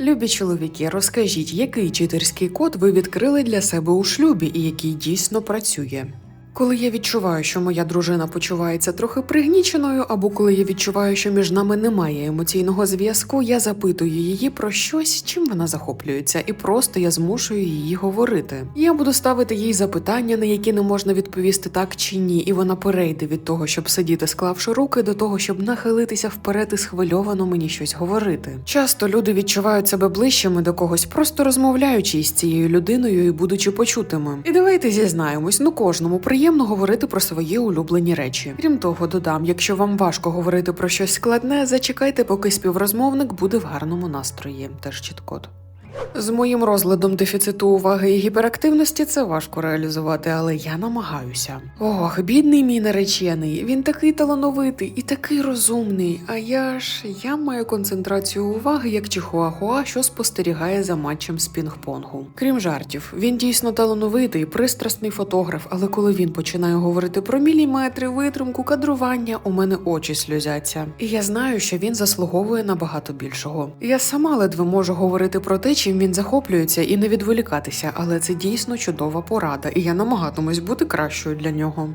Любі чоловіки, розкажіть, який читерський код ви відкрили для себе у шлюбі і який дійсно працює? Коли я відчуваю, що моя дружина почувається трохи пригніченою, або коли я відчуваю, що між нами немає емоційного зв'язку, я запитую її про щось, чим вона захоплюється, і просто я змушую її говорити. Я буду ставити їй запитання, на які не можна відповісти так чи ні, і вона перейде від того, щоб сидіти, склавши руки, до того, щоб нахилитися вперед і схвильовано мені щось говорити. Часто люди відчувають себе ближчими до когось, просто розмовляючи із цією людиною і будучи почутими. І давайте зізнаємось, ну кожному приємно говорити про свої улюблені речі. Крім того, додам, якщо вам важко говорити про щось складне, зачекайте, поки співрозмовник буде в гарному настрої. Теж чіткод. З моїм розладом дефіциту уваги і гіперактивності це важко реалізувати, але я намагаюся. Ох, бідний мій наречений, він такий талановитий і такий розумний. А я ж я маю концентрацію уваги як чихуахуа, що спостерігає за матчем з пінг-понгу. Крім жартів, він дійсно талановитий, пристрасний фотограф, але коли він починає говорити про міліметри, витримку, кадрування, у мене очі сльозяться. І я знаю, що він заслуговує на багато більшого. Я сама ледве можу говорити про те, чим він захоплюється, і не відволікатися, але це дійсно чудова порада, і я намагатимусь бути кращою для нього.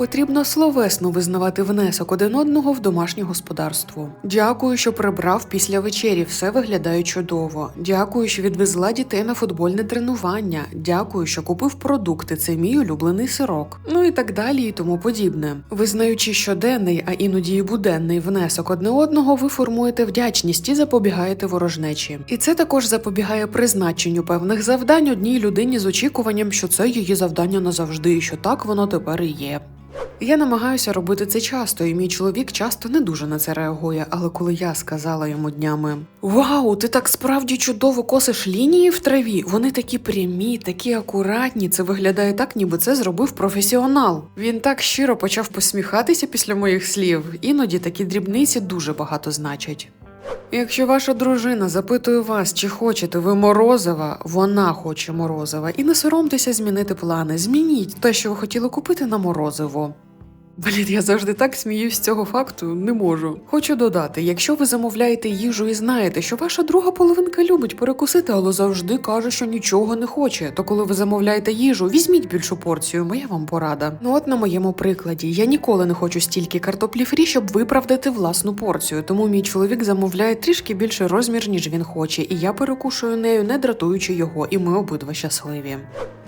Потрібно словесно визнавати внесок один одного в домашнє господарство. Дякую, що прибрав після вечері. Все виглядає чудово. Дякую, що відвезла дітей на футбольне тренування. Дякую, що купив продукти. Це мій улюблений сирок. Ну і так далі, і тому подібне. Визнаючи щоденний, а іноді і буденний внесок одне одного, ви формуєте вдячність і запобігаєте ворожнечі. І це також запобігає призначенню певних завдань одній людині з очікуванням, що це її завдання назавжди, і що так воно тепер і є. Я намагаюся робити це часто, і мій чоловік часто не дуже на це реагує. Але коли я сказала йому днями: Вау, ти так справді чудово косиш лінії в траві, вони такі прямі, такі акуратні. Це виглядає так, ніби це зробив професіонал. Він так щиро почав посміхатися після моїх слів. Іноді такі дрібниці дуже багато значать. Якщо ваша дружина запитує вас, чи хочете ви морозива, вона хоче морозива, і не соромтеся змінити плани. Змініть те, що ви хотіли купити на морозиво. Блін, я завжди так сміюсь з цього факту, не можу. Хочу додати, якщо ви замовляєте їжу і знаєте, що ваша друга половинка любить перекусити, але завжди каже, що нічого не хоче, то коли ви замовляєте їжу, візьміть більшу порцію, моя вам порада. Ну от на моєму прикладі, я ніколи не хочу стільки картоплі фрі, щоб виправдати власну порцію, тому мій чоловік замовляє трішки більший розмір, ніж він хоче, і я перекушую нею, не дратуючи його, і ми обидва щасливі.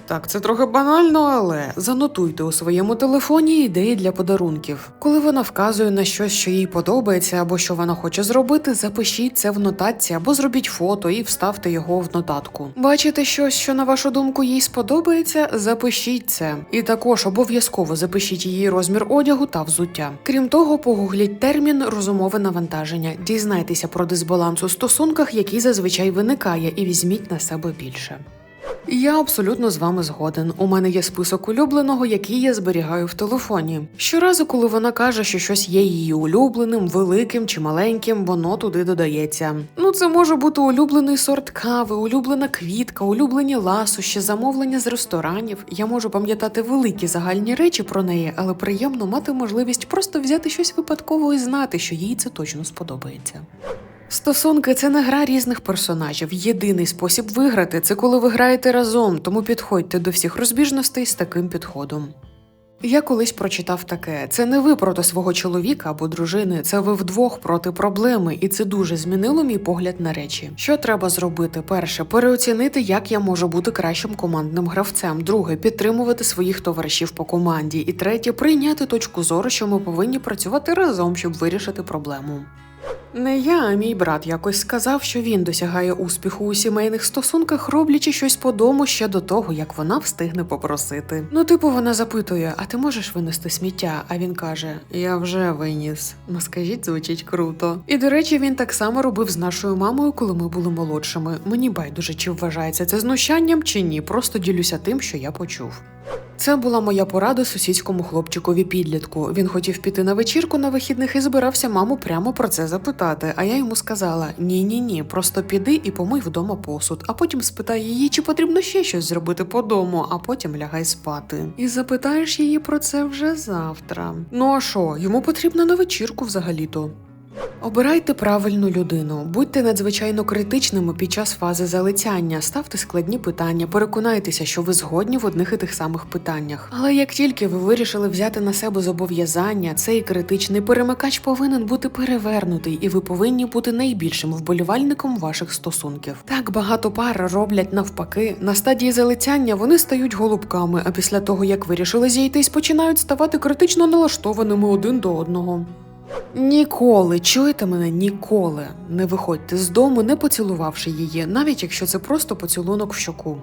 Так, це трохи банально, але занотуйте у своєму телефоні ідеї для подарунків. Коли вона вказує на щось, що їй подобається або що вона хоче зробити, запишіть це в нотатці або зробіть фото і вставте його в нотатку. Бачите щось, що на вашу думку їй сподобається, запишіть це. І також обов'язково запишіть її розмір одягу та взуття. Крім того, погугліть термін розумове навантаження. Дізнайтеся про дисбаланс у стосунках, який зазвичай виникає, і візьміть на себе більше. Я абсолютно з вами згоден. У мене є список улюбленого, який я зберігаю в телефоні. Щоразу, коли вона каже, що щось є її улюбленим, великим чи маленьким, воно туди додається. Ну, це може бути улюблений сорт кави, улюблена квітка, улюблені ласощі, замовлення з ресторанів. Я можу пам'ятати великі загальні речі про неї, але приємно мати можливість просто взяти щось випадково і знати, що їй це точно сподобається. Стосунки це не гра різних персонажів. Єдиний спосіб виграти це коли ви граєте разом, тому підходьте до всіх розбіжностей з таким підходом. Я колись прочитав таке: це не ви проти свого чоловіка або дружини, це ви вдвох проти проблеми, і це дуже змінило мій погляд на речі. Що треба зробити? Перше, переоцінити, як я можу бути кращим командним гравцем. Друге, підтримувати своїх товаришів по команді. І третє, прийняти точку зору, що ми повинні працювати разом, щоб вирішити проблему. Не я, а мій брат якось сказав, що він досягає успіху у сімейних стосунках, роблячи щось по дому ще до того, як вона встигне попросити. Ну, типу, вона запитує: А ти можеш винести сміття? А він каже: Я вже виніс. Ну скажіть, звучить круто. І до речі, він так само робив з нашою мамою, коли ми були молодшими. Мені байдуже, чи вважається це знущанням, чи ні. Просто ділюся тим, що я почув. Це була моя порада сусідському хлопчикові підлітку. Він хотів піти на вечірку на вихідних і збирався маму прямо про це запитати. А я йому сказала: ні, ні, ні, просто піди і помий вдома посуд, а потім спитай її, чи потрібно ще щось зробити по дому, а потім лягай спати. І запитаєш її про це вже завтра. Ну а що, йому потрібно на вечірку взагалі-то. Обирайте правильну людину, будьте надзвичайно критичними під час фази залицяння, ставте складні питання, переконайтеся, що ви згодні в одних і тих самих питаннях. Але як тільки ви вирішили взяти на себе зобов'язання, цей критичний перемикач повинен бути перевернутий, і ви повинні бути найбільшим вболівальником ваших стосунків. Так багато пар роблять навпаки. На стадії залицяння вони стають голубками, а після того як вирішили зійтись, починають ставати критично налаштованими один до одного. Ніколи, чуєте мене, ніколи не виходьте з дому, не поцілувавши її, навіть якщо це просто поцілунок в щоку.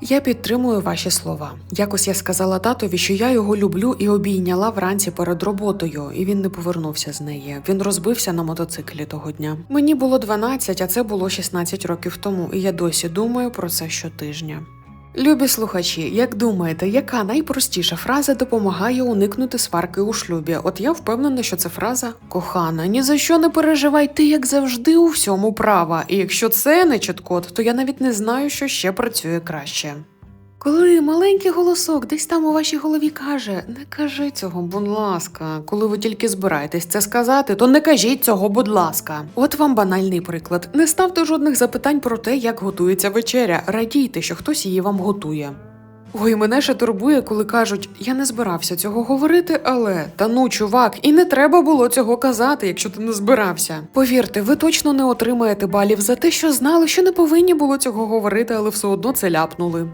Я підтримую ваші слова. Якось я сказала татові, що я його люблю і обійняла вранці перед роботою, і він не повернувся з неї. Він розбився на мотоциклі того дня. Мені було 12, а це було 16 років тому, і я досі думаю про це щотижня. Любі слухачі, як думаєте, яка найпростіша фраза допомагає уникнути сварки у шлюбі? От я впевнена, що це фраза кохана. Ні за що не переживай, ти як завжди у всьому права. І якщо це не чіткот, то я навіть не знаю, що ще працює краще. Коли маленький голосок десь там у вашій голові каже: не кажи цього, будь ласка. Коли ви тільки збираєтесь це сказати, то не кажіть цього, будь ласка. От вам банальний приклад. Не ставте жодних запитань про те, як готується вечеря. Радійте, що хтось її вам готує. Ой, мене ще турбує, коли кажуть, я не збирався цього говорити, але та ну, чувак, і не треба було цього казати, якщо ти не збирався. Повірте, ви точно не отримаєте балів за те, що знали, що не повинні було цього говорити, але все одно це ляпнули.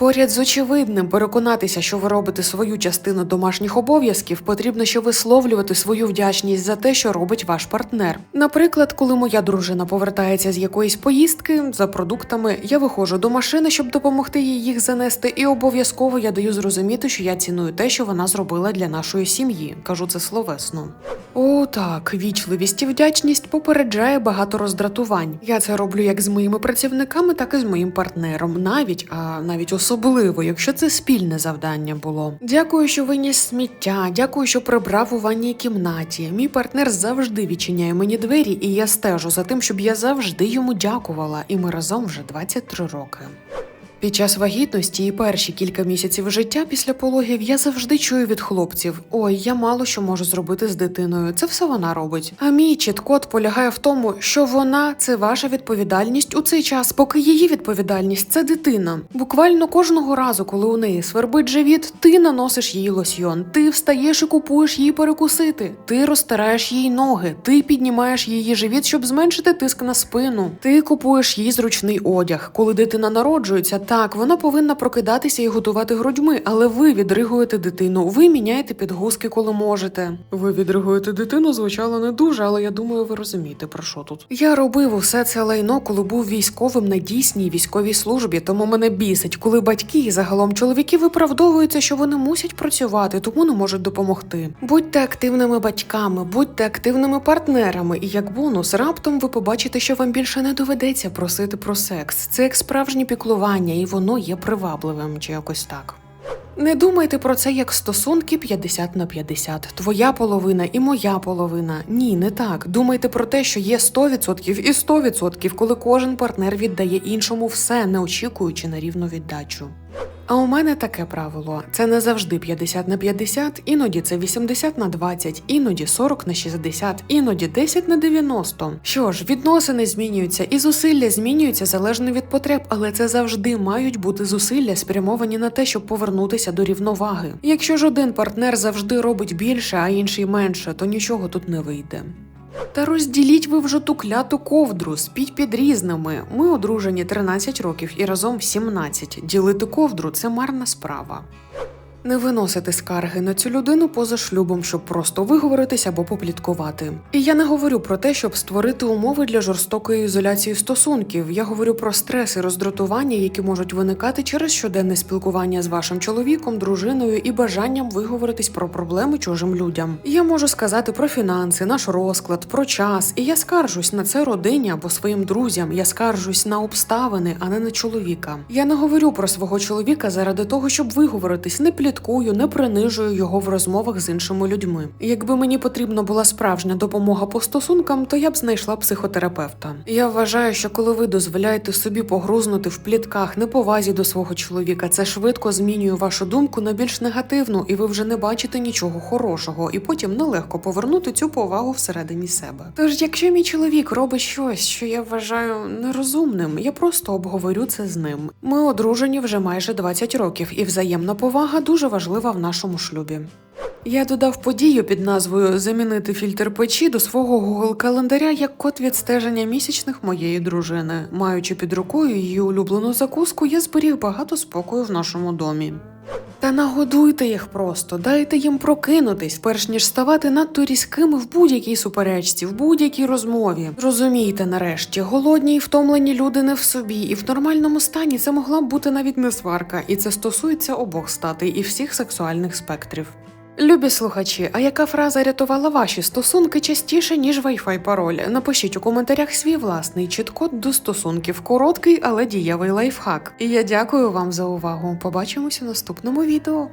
Поряд з очевидним переконатися, що ви робите свою частину домашніх обов'язків, потрібно ще висловлювати свою вдячність за те, що робить ваш партнер. Наприклад, коли моя дружина повертається з якоїсь поїздки за продуктами, я виходжу до машини, щоб допомогти їй їх занести, і обов'язково я даю зрозуміти, що я ціную те, що вона зробила для нашої сім'ї. Кажу це словесно. О, так, вічливість і вдячність попереджає багато роздратувань. Я це роблю як з моїми працівниками, так і з моїм партнером, навіть а навіть особливо, якщо це спільне завдання було. Дякую, що виніс сміття. Дякую, що прибрав у ванній кімнаті. Мій партнер завжди відчиняє мені двері, і я стежу за тим, щоб я завжди йому дякувала. І ми разом вже 23 роки. Під час вагітності і перші кілька місяців життя після пологів я завжди чую від хлопців: ой, я мало що можу зробити з дитиною. Це все вона робить. А мій чіткот полягає в тому, що вона це ваша відповідальність у цей час, поки її відповідальність це дитина. Буквально кожного разу, коли у неї свербить живіт, ти наносиш їй лосьйон, ти встаєш і купуєш їй перекусити, ти розтираєш їй ноги, ти піднімаєш її живіт, щоб зменшити тиск на спину. Ти купуєш їй зручний одяг. Коли дитина народжується, так вона повинна прокидатися і готувати грудьми, але ви відригуєте дитину. Ви міняєте підгузки, коли можете. Ви відригуєте дитину, звучало не дуже, але я думаю, ви розумієте про що тут. Я робив усе це лайно, коли був військовим на дійсній військовій службі, тому мене бісить, коли батьки і загалом чоловіки виправдовуються, що вони мусять працювати, тому не можуть допомогти. Будьте активними батьками, будьте активними партнерами, і як бонус, раптом ви побачите, що вам більше не доведеться просити про секс. Це як справжнє піклування, і воно є привабливим чи якось так. Не думайте про це як стосунки 50 на 50. Твоя половина і моя половина. Ні, не так. Думайте про те, що є 100% і 100%, коли кожен партнер віддає іншому все, не очікуючи на рівну віддачу. А у мене таке правило: це не завжди 50 на 50, іноді це 80 на 20, іноді 40 на 60, іноді 10 на 90. Що ж, відносини змінюються і зусилля змінюються залежно від потреб, але це завжди мають бути зусилля спрямовані на те, щоб повернутися до рівноваги. Якщо ж один партнер завжди робить більше, а інший менше, то нічого тут не вийде. Та розділіть ви вже ту кляту ковдру, спіть під різними. Ми одружені 13 років і разом 17. Ділити ковдру це марна справа. Не виносити скарги на цю людину поза шлюбом, щоб просто виговоритись або попліткувати. І я не говорю про те, щоб створити умови для жорстокої ізоляції стосунків. Я говорю про стрес і роздратування, які можуть виникати через щоденне спілкування з вашим чоловіком, дружиною і бажанням виговоритись про проблеми чужим людям. Я можу сказати про фінанси, наш розклад, про час, і я скаржусь на це родині або своїм друзям. Я скаржусь на обставини, а не на чоловіка. Я не говорю про свого чоловіка заради того, щоб виговоритись, не пліткувати пліткую, не принижую його в розмовах з іншими людьми. Якби мені потрібна була справжня допомога по стосункам, то я б знайшла психотерапевта. Я вважаю, що коли ви дозволяєте собі погрузнути в плітках, неповазі до свого чоловіка, це швидко змінює вашу думку на більш негативну, і ви вже не бачите нічого хорошого, і потім нелегко повернути цю повагу всередині себе. Тож, якщо мій чоловік робить щось, що я вважаю нерозумним, я просто обговорю це з ним. Ми одружені вже майже 20 років, і взаємна повага дуже важлива в нашому шлюбі. Я додав подію під назвою Замінити фільтр печі до свого Google календаря як код відстеження місячних моєї дружини. Маючи під рукою її улюблену закуску, я зберіг багато спокою в нашому домі. Та нагодуйте їх просто, дайте їм прокинутись, перш ніж ставати надто різкими в будь-якій суперечці, в будь-якій розмові. Розумійте, нарешті, голодні і втомлені люди не в собі, і в нормальному стані це могла б бути навіть не сварка, і це стосується обох статей і всіх сексуальних спектрів. Любі слухачі, а яка фраза рятувала ваші стосунки частіше, ніж Wi-Fi пароль? Напишіть у коментарях свій власний чіт-код до стосунків. Короткий, але дієвий лайфхак. І я дякую вам за увагу. Побачимося в наступному відео.